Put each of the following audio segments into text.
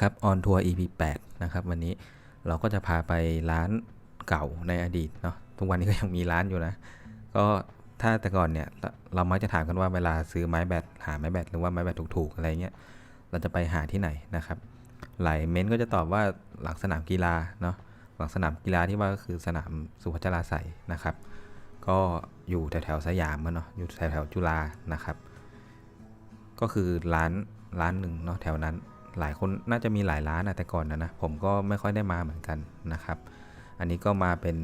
ครับออนทัวร์ EP 8นะครับวันนี้เราก็จะพาไปร้านเก่าในอดีตเนาะทุกวันนี้ก็ยังมีร้านอยู่นะ ก็ถ้าแต่ก่อนเนี่ยเรามักจะถามกันว่าเวลาซื้อไม้แบตหาไม้แบตหรือว่าไม้แบตถูกๆอะไรเงี้ยเราจะไปหาที่ไหนนะครับ หลายเม้นก็จะตอบว่าหลังสนามกีฬาเนาะหลังสนามกีฬาที่ว่าก็คือสนามสุพัชราไสนะครับ ก็อยู่แถวๆสยามอะเนาะอยู่แถวๆจุฬานะครับ ก็คือร้านร้านหนึ่งเนาะแถวนั้น หลายคนน่าจะมีหลายร้านนะแต่ก่อนนะนะผมก็ไม่ค่อยได้มาเหมือนกันนะครับ อันนี้ก็มาเป็น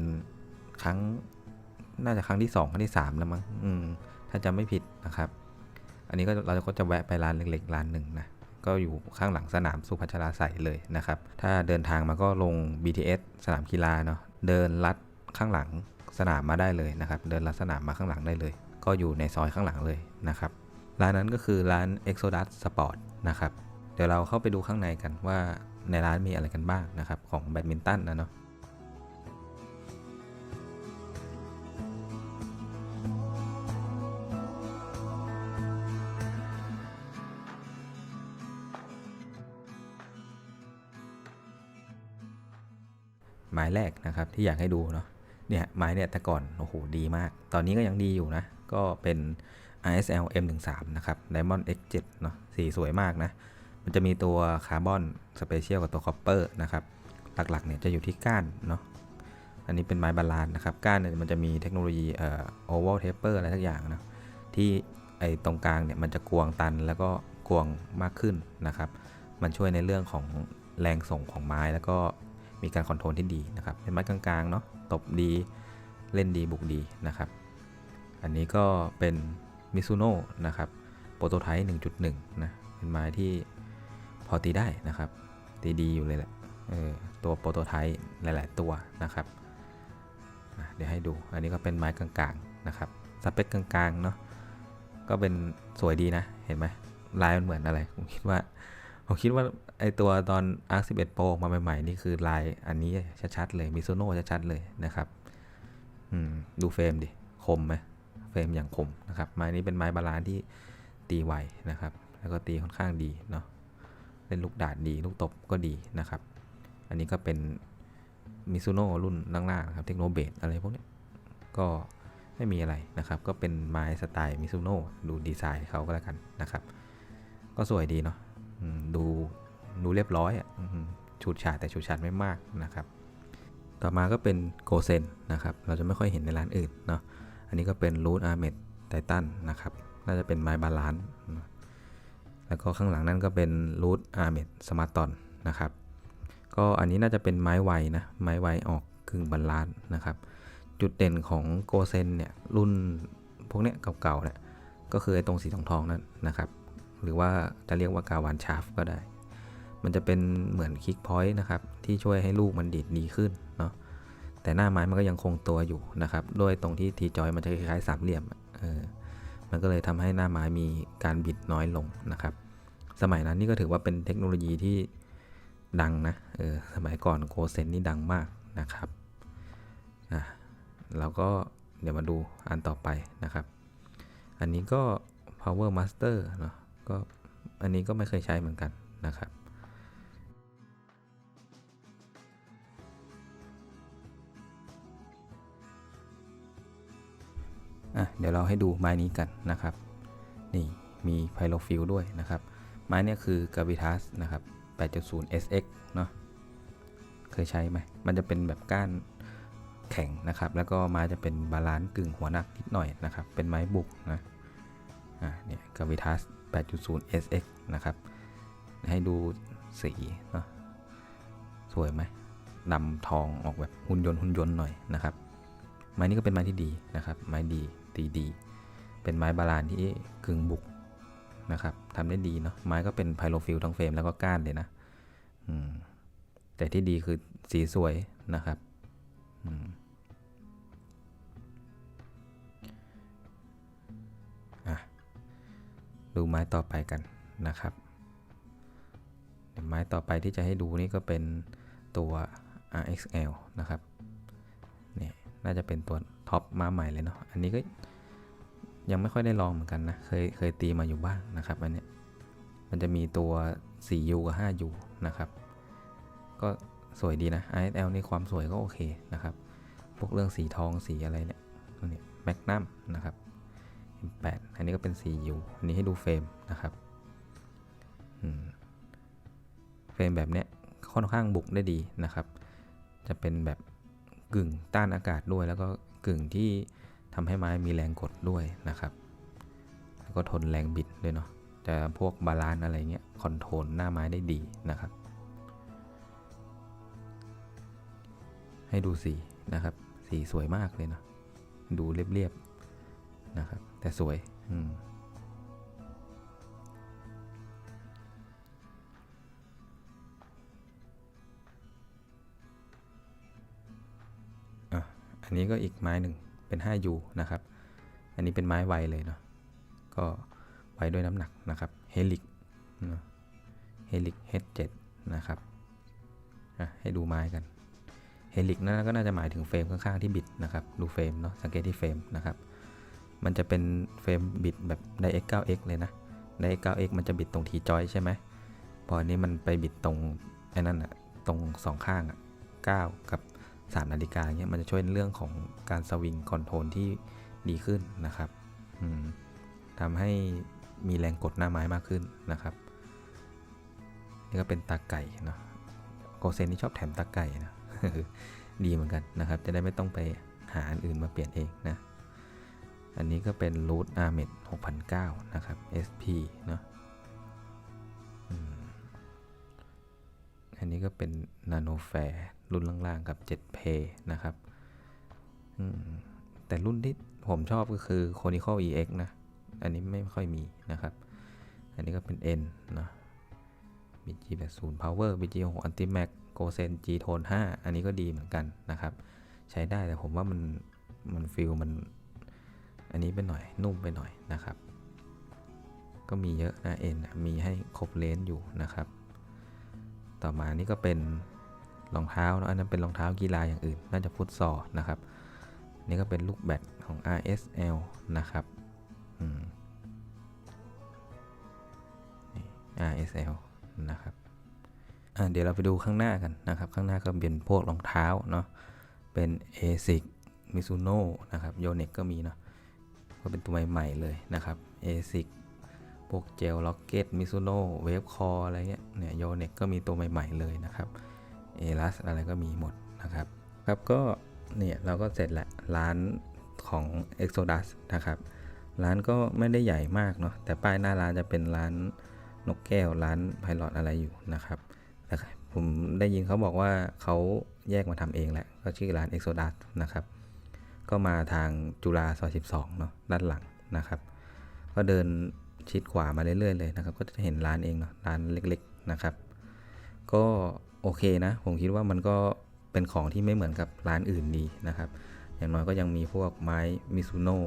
ครั้งน่าจะครั้งที่ 2 ครั้งที่ 3 แล้วมั้งถ้าจำไม่ผิดนะครับ อันนี้ก็เราก็จะแวะไปร้านเล็กๆร้านหนึ่งนะก็อยู่ข้างหลังสนามสุพัชราไสยเลยนะครับ ถ้าเดินทางมาก็ลง BTS สนามกีฬาเนาะเดินลัดข้างหลังสนามมาได้เลยนะครับ เดินลัดสนามมาข้างหลังได้เลย ก็อยู่ในซอยข้างหลังเลยนะครับ ร้านนั้นก็คือร้าน Exodus Sport นะครับ เดี๋ยวเราเข้าไปดูข้างในกันว่าในร้านมีอะไรกันบ้างนะครับของแบดมินตันนะเนาะไม้แรกนะครับที่อยากให้ดูเนาะเนี่ยไม้เนี่ยแต่ก่อนโอ้โหดีมาก ตอนนี้ก็ยังดีอยู่นะ ก็เป็น RSL M13 นะครับ Diamond X7 เนาะสีสวยมากนะ มันจะมีตัวคาร์บอนสเปเชียลกับตัวคอปเปอร์นะครับ หลักๆเนี่ยจะอยู่ที่ก้านเนาะ อันนี้เป็นไม้บาลานนะครับ ก้านเนี่ยมันจะมีเทคโนโลยีเอ่อ oval taper อะไรสักอย่างนะที่ไอตรงกลางเนี่ยมันจะกวงตันแล้วก็กวงมากขึ้นนะครับ มันช่วยในเรื่องของแรงส่งของไม้แล้วก็มีการคอนโทรลที่ดีนะครับ เป็นไม้กลางๆเนาะ ตบดี เล่นดีบุกดีนะครับ อันนี้ก็เป็นมิซูโน่นะครับ โปรโตไทป์1.1 นะ เป็นไม้ที่ พอตีได้นะครับ ตีดีอยู่เลยแหละตัวโปรโตไทป์หลาย ๆ ตัวนะครับ เดี๋ยวให้ดู อันนี้ก็เป็นไม้กลางๆนะครับ สเปคกลางๆเนาะ ก็เป็นสวยดีนะ เห็นไหมลายมันเหมือนอะไร ผมคิดว่า ผมคิดว่าไอตัวตอน Arc 11 Pro ออกมาใหม่ ๆ นี่คือลายอันนี้ชัด ๆ เลยมิซูโน่ชัด ๆ เลยนะครับดูเฟรมดิ คมไหมเฟรมอย่างคมนะครับ ไม้นี้เป็นไม้บาลานที่ตีไวนะครับ แล้วก็ตีค่อนข้างดีเนาะ เล่นลูกดาดดี ลูกตบก็ดีนะครับ อันนี้ก็เป็นมิซูโน่รุ่นล่างๆครับเทคโนเบดอะไรพวกนี้ก็ไม่มีอะไรนะครับ ก็เป็นไม้สไตล์มิซูโน่ดูดีไซน์เขาก็แล้วกันนะครับ ก็สวยดีเนาะดูดูเรียบร้อยอะอืมฉูดฉาดแต่ฉูดฉาดไม่มากนะครับ ต่อมาก็เป็นโกเซนนะครับ เราจะไม่ค่อยเห็นในร้านอื่นเนาะอันนี้ก็เป็นรูทอาร์เมดไททันนะครับ น่าจะเป็นไม้บาลานซ์ แล้วก็ข้างหลังนั่นก็เป็นรูทอาร์เมดสมาร์ตอนนะครับ ก็อันนี้น่าจะเป็นไม้ไวนะ ไม้ไวออกกึ่งบาลานนะครับ จุดเด่นของโกเซนเนี่ยรุ่นพวกเนี้ยเก่าๆเนี่ยก็คือไอ้ตรงสีทองๆนั่นนะครับ หรือว่าจะเรียกว่ากาวานชาร์ฟก็ได้ มันจะเป็นเหมือนคิกพอยต์นะครับ ที่ช่วยให้ลูกมันดีดดีขึ้นเนาะแต่หน้าไม้มันก็ยังคงตัวอยู่นะครับ ด้วยตรงที่ทีจอยมันจะคล้ายๆสามเหลี่ยมเออ มันก็เลยทำให้หน้าไม้มีการบิดน้อยลงนะครับ สมัยนั้นนี่ก็ถือว่าเป็นเทคโนโลยีที่ดังนะเออสมัยก่อนโกเซนนี่ดังมากนะครับอะเราก็เดี๋ยวมาดูอันต่อไปนะครับ อันนี้ก็ power master เนาะก็อันนี้ก็ไม่เคยใช้เหมือนกันนะครับ อะเดี๋ยวเราให้ดูไม้นี้กันนะครับ นี่มีไพโลฟิลด้วยนะครับ ไม้นี่ยคือ Gravitas นะครับ 8.0 SX เนาะเคยใช้ไหมมันจะเป็นแบบก้านแข็งนะครับ แล้วก็ไม้จะเป็นบาลานซ์กึ่งหัวหนักนิดหน่อยนะครับ เป็นไม้บุกนะอ่าเนี่ย Gravitas 8.0 SX นะครับ ให้ดูสีเนาะสวยไหมดำทองออกแบบหุ่นยนต์หุ่นยนต์หน่อยนะครับ ไม้นี้ก็เป็นไม้ที่ดีนะครับ ไม้ดีตีดี เป็นไม้บาลานที่กึ่งบุกนะครับทำได้ดีเนาะ ไม้ก็เป็นไพโลฟิลทั้งเฟรมแล้วก็ก้านเลยนะอืมแต่ที่ดีคือสีสวยนะครับอะดูไม้ต่อไปกันนะครับ ไม้ต่อไปที่จะให้ดูนี่ก็เป็นตัว RXL นะครับ น่าจะเป็นตัวท็อปมาใหม่เลยเนาะอันนี้ก็ยังไม่ค่อยได้ลองเหมือนกันนะ เคยเคยตีมาอยู่บ้างนะครับอันนี้มันจะมีตัว 4U กับ 5U นะครับ ก็สวยดีนะ ISL นี่ความสวยก็โอเคนะครับ พวกเรื่องสีทองสีอะไรเนี่ยนี่แมกนัมนะครับ M8 อันนี้ก็เป็นสียูอันนี้ให้ดูเฟรมนะครับเฟรมแบบเนี้ยค่อนข้างบุกได้ดีนะครับ จะเป็นแบบ กึ่งต้านอากาศด้วย แล้วก็กึ่งที่ทำให้ไม้มีแรงกดด้วยนะครับ แล้วก็ทนแรงบิดด้วยเนาะจะพวกบาลานซ์อะไรเงี้ยคอนโทรลหน้าไม้ได้ดีนะครับ ให้ดูสีนะครับ สีสวยมากเลยเนาะดูเรียบๆนะครับ แต่สวย อืม อันนี้ก็อีกไม้หนึ่งเป็น 5U นะครับ อันนี้เป็นไม้ไวเลยเนาะ ก็ไวด้วยน้ำหนักนะครับ เฮลิกเฮลิก H7 นะครับให้ดูไม้กัน เฮลิกนั่นก็น่าจะหมายถึงเฟรมข้างๆที่บิดนะครับ ดูเฟรมเนาะ สังเกตที่เฟรมนะครับ มันจะเป็นเฟรมบิดแบบได x 9x เลยนะได x 9x มันจะบิดตรงทีจอยใช่ไหม พออันนี้มันไปบิดตรงไอ้นั่นอะตรงสองข้างอะ9กับ 3นาฬิกาเงี้ยมันจะช่วยในเรื่องของการสวิงคอนโทรลที่ดีขึ้นนะครับทำให้มีแรงกดหน้าไม้มากขึ้นนะครับ นี่ก็เป็นตาไก่เนาะโกเซนนี่ชอบแถมตาไก่นะดีเหมือนกันนะครับ จะได้ไม่ต้องไปหาอันอื่นมาเปลี่ยนเองนะ อันนี้ก็เป็น Root Armet 6009นะครับ SP เนาะ อันนี้ก็เป็น Nano Fair รุ่นล่างๆกับ 7P นะครับ แต่รุ่นที่ผมชอบก็คือ Conical EX นะ อันนี้ไม่ค่อยมีนะครับ อันนี้ก็เป็น N นาะ BG80 Power BG6 Antimax โกเซน G Tone 5 อันนี้ก็ดีเหมือนกันนะครับ ใช้ได้แต่ผมว่ามันมันฟิลมัน อันนี้ไปหน่อยนุ่มไปหน่อยนะครับ ก็มีเยอะนะเอ็นมีให้ครบเลนอยู่นะครับ ต่อมานี่ก็เป็นรองเท้านะอันนั้นเป็นรองเท้ากีฬาอย่างอื่น น่าจะฟุตซอลนะครับ นี่ก็เป็นลูกแบตของ RSL นะครับ RSL นะครับเดี๋ยวเราไปดูข้างหน้ากันนะครับ ข้างหน้าก็เป็นพวกรองเท้าเนาะ เป็น ASIC Mizuno นะครับ Yonex ก็มีเนาะ ก็เป็นตัวใหม่ ๆ เลยนะครับ ASIC พวกเจลล็อกเก็ตมิซูโน่เวฟคออะไรเงี้ยเนี่ยโยเน็กก็มีตัวใหม่ ๆเลยนะครับเอลัสอะไรก็มีหมดนะครับครับก็เนี่ยเราก็เสร็จละร้านของ Exodus นะครับ ร้านก็ไม่ได้ใหญ่มากเนาะแต่ป้ายหน้าร้านจะเป็นร้านนกแก้วร้านไพลอตอะไรอยู่นะครับแต่ผมได้ยินเขาบอกว่าเขาแยกมาทำเองแหละก็ชื่อร้าน Exodus นะครับ ก็มาทางจุฬาซอย 12 เนาะด้านหลังนะครับ ก็เดิน ชิดขวามาเรื่อยๆเลยนะครับ ก็จะเห็นร้านเองเนาะร้านเล็กๆนะครับ ก็โอเคนะ ผมคิดว่ามันก็เป็นของที่ไม่เหมือนกับร้านอื่นดีนะครับ อย่างน้อยก็ยังมีพวกไม้มิซูโน่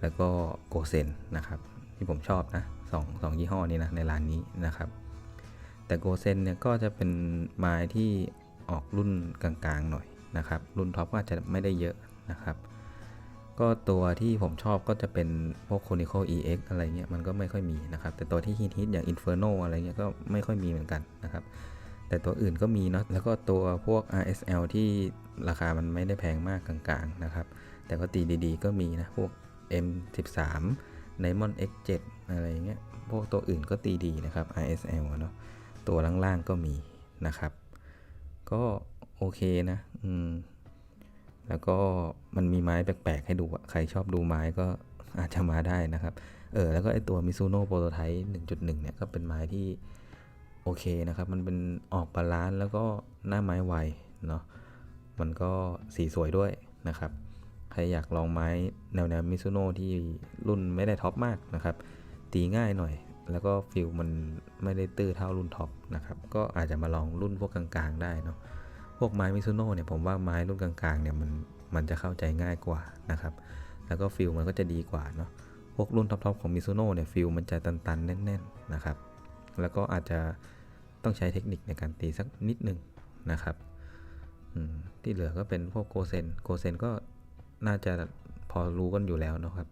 แล้วก็โกเซนนะครับ ที่ผมชอบนะสองสองยี่ห้อนี้นะในร้านนี้นะครับ แต่โกเซนเนี่ยก็จะเป็นไม้ที่ออกรุ่นกลางๆหน่อยนะครับ รุ่นท็อปก็อาจจะไม่ได้เยอะนะครับ ก็ตัวที่ผมชอบก็จะเป็นพวก Conical EX อะไรเงี้ยมันก็ไม่ค่อยมีนะครับ แต่ตัวที่ฮิตๆอย่าง Inferno อะไรเงี้ยก็ไม่ค่อยมีเหมือนกันนะครับ แต่ตัวอื่นก็มีเนาะแล้วก็ตัวพวก RSL ที่ราคามันไม่ได้แพงมากกลางๆนะครับ แต่ก็ตีดีๆ ก็มีนะพวก M13 Diamond X7 อะไรเงี้ยพวกตัวอื่นก็ตีดีนะครับ RSL เนาะตัวล่างๆก็มีนะครับ ก็โอเคนะ อืม แล้วก็มันมีไม้แปลกๆให้ดูอะใครชอบดูไม้ก็อาจจะมาได้นะครับ เออ แล้วก็ไอตัว Mizuno Prototype 1.1 เนี่ย ก็เป็นไม้ที่โอเคนะครับ มันเป็นออกบาลานซ์แล้วก็หน้าไม้ไวเนาะ มันก็สีสวยด้วยนะครับ ใครอยากลองไม้แนวแนวมิซูโน่ที่รุ่นไม่ได้ท็อปมากนะครับ ตีง่ายหน่อย แล้วก็ฟิลมันไม่ได้ตื้อเท่ารุ่นท็อปนะครับ ก็อาจจะมาลองรุ่นพวกกลางๆ ได้เนาะ พวกไม้มิซูโน่เนี่ยผมว่าไม้รุ่นกลางๆเนี่ยมันมันจะเข้าใจง่ายกว่านะครับ แล้วก็ฟิลมันก็จะดีกว่าเนาะ พวกรุ่นท็อปๆของมิซูโน่เนี่ยฟิลมันจะตันๆ แน่นๆนะครับ แล้วก็อาจจะต้องใช้เทคนิคในการตีสักนิดนึงนะครับ ที่เหลือก็เป็นพวกโกเซน โกเซนก็น่าจะพอรู้กันอยู่แล้วนะครับ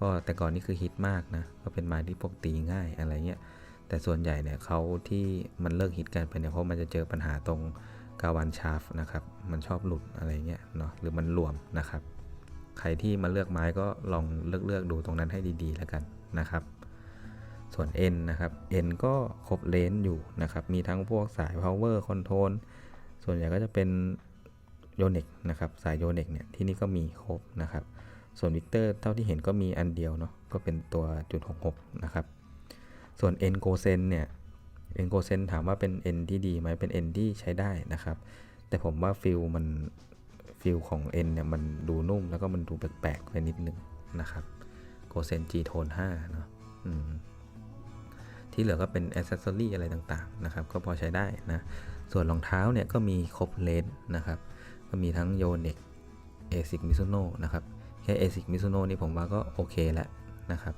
ก็แต่ก่อนนี่คือฮิตมากนะ ก็เป็นไม้ที่พวกตีง่ายอะไรเงี้ยแแต่ส่วนใหญ่เนี่ยเขาที่มันเลิกฮิตกันไปเนี่ยเพราะมันจะเจอปัญหาตรง กาวันชาฟนะครับมันชอบหลุดอะไรเงี้ยเนาะหรือมันหลวมนะครับ ใครที่มาเลือกไม้ก็ลองเลือกเลือกดูตรงนั้นให้ดีๆแล้วกันนะครับ ส่วน N นะครับ N ก็ครบเลนส์อยู่นะครับ มีทั้งพวกสาย power control ส่วนใหญ่ก็จะเป็นโยเน c นะครับสายโยเน c เนี่ยที่นี่ก็มีครบนะครับ ส่วนวิกเตอร์เท่าที่เห็นก็มีอันเดียวเนาะก็เป็นตัวจุด66นะครับ ส่วน N g o s e n เนี่ย N g o s e n ถามว่าเป็น N ที่ดีไหมเป็น N ที่ใช้ได้นะครับ แต่ผมว่าฟิลมันฟิลของ N เนี่ยมันดูนุ่มแล้วก็มันดูแปลกๆไปนิดนึงนะครับ g o s e n G Tone 5เนาะที่เหลือก็เป็นอ c เซสซอรีอะไรต่างๆนะครับก็พอใช้ได้นะ ส่วนรองเท้าเนี่ยก็มีครบเลนนะครับ ก็มีทั้งโยเน็กเอซิกมิซุโนนะครับ แค่เอซิกมิซุโนนี่ผมว่าก็โอเคแล้วนะครับ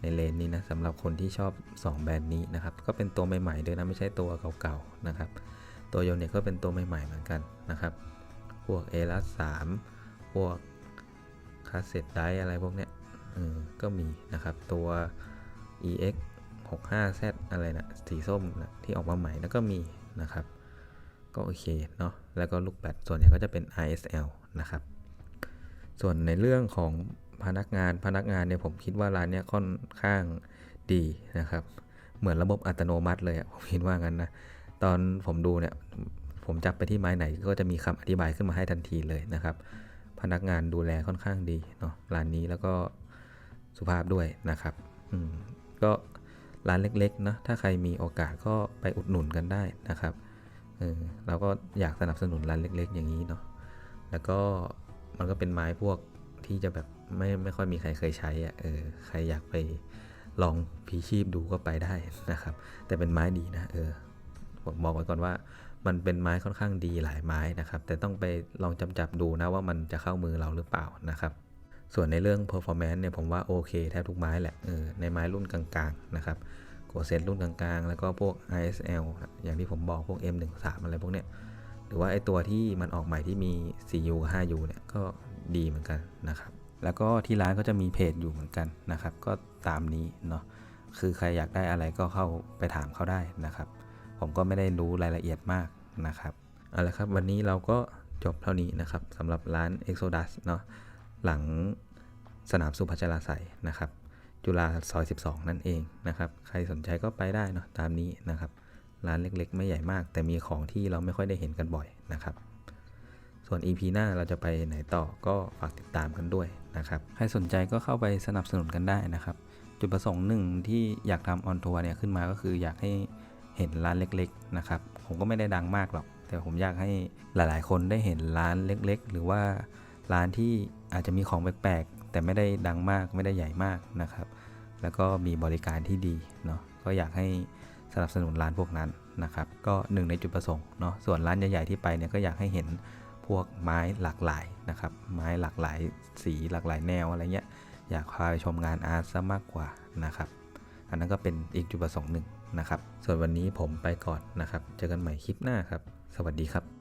ในเลนนี้นะสำหรับคนที่ชอบ 2 แบรนด์นี้นะครับ ก็เป็นตัวใหม่ๆด้วยนะ ไม่ใช่ตัวเก่าๆนะครับ ตัวโยเน็กก็เป็นตัวใหม่ๆเหมือนกันนะครับ พวกเอลัสสามพวกคาสเซ็ตไดอะไรพวกเนี้ยก็มีนะครับตัว EX 65Z อะไรนะสีส้มนะที่ออกมาใหม่แล้วก็มีนะครับ ก็โอเคเนาะแล้วก็ลูกแบตส่วนใหญ่ก็จะเป็น ISL นะครับ ส่วนในเรื่องของ พนักงานพนักงานเนี่ยผมคิดว่าร้านเนี้ยค่อนข้างดีนะครับ เหมือนระบบอัตโนมัติเลยอะผมคิดว่างั้นนะตอนผมดูเนี่ยผมจับไปที่ไม้ไหนก็จะมีคำอธิบายขึ้นมาให้ทันทีเลยนะครับ พนักงานดูแลค่อนข้างดีเนาะร้านนี้แล้วก็สุภาพด้วยนะครับอืมก็ร้านเล็กๆเนาะถ้าใครมีโอกาสก็ไปอุดหนุนกันได้นะครับเออเราก็อยากสนับสนุนร้านเล็ก ๆ อย่างนี้เนาะแล้วก็มันก็เป็นไม้พวกที่จะแบบ ไม่ไม่ค่อยมีใครเคยใช้อะเออใครอยากไปลองพีชีพดูก็ไปได้นะครับ แต่เป็นไม้ดีนะเออผมบอกไว้ก่อนว่า มันเป็นไม้ค่อนข้างดีหลายไม้นะครับ แต่ต้องไปลองจำจับดูนะว่ามันจะเข้ามือเราหรือเปล่านะครับ ส่วนในเรื่อง performance เนี่ยผมว่าโอเคแทบทุกไม้แหละเออในไม้รุ่นกลางๆนะครับโกเซตรุ่นกลางๆ แล้วก็พวก ISL อย่างที่ผมบอกพวก M13 อะไรพวกเนี้ยหรือว่าไอตัวที่มันออกใหม่ที่มี 4U กับ 5U เนี่ยก็ดีเหมือนกันนะครับ แล้วก็ที่ร้านก็จะมีเพจอยู่เหมือนกันนะครับ ก็ตามนี้เนาะคือใครอยากได้อะไรก็เข้าไปถามเขาได้นะครับ ผมก็ไม่ได้รู้รายละเอียดมากนะครับเอาละครับวันนี้เราก็จบเท่านี้นะครับสำหรับร้าน Exodus เนาะหลังสนามสุพัชราไสยนะครับ จุฬาซอย 12 นั่นเองนะครับ ใครสนใจก็ไปได้เนาะตามนี้นะครับ ร้านเล็กๆ ไม่ใหญ่มาก แต่มีของที่เราไม่ค่อยได้เห็นกันบ่อยนะครับ ส่วน EP หน้าเราจะไปไหนต่อก็ฝากติดตามกันด้วยนะครับ ใครสนใจก็เข้าไปสนับสนุนกันได้นะครับ จุดประสงค์หนึ่งที่อยากทำออนทัวร์เนี่ยขึ้นมาก็คืออยากให้เห็นร้านเล็กๆนะครับ ผมก็ไม่ได้ดังมากหรอก แต่ผมอยากให้หลายๆ คนได้เห็นร้านเล็ก ๆ หรือว่าร้านที่อาจจะมีของแปลกๆ แต่ไม่ได้ดังมากไม่ได้ใหญ่มากนะครับ แล้วก็มีบริการที่ดีเนาะ ก็อยากให้สนับสนุนร้านพวกนั้นนะครับ ก็หนึ่งในจุดประสงค์เนาะ ส่วนร้านใหญ่ๆที่ไปเนี่ยก็อยากให้เห็น พวกไม้หลากหลายนะครับ ไม้หลากหลายสีหลากหลายแนวอะไรเงี้ยอยากพาไปชมงานอาร์ตซะมากกว่านะครับ อันนั้นก็เป็นอีกจุดประสงค์หนึ่งนะครับ ส่วนวันนี้ผมไปก่อนนะครับ เจอกันใหม่คลิปหน้าครับ สวัสดีครับ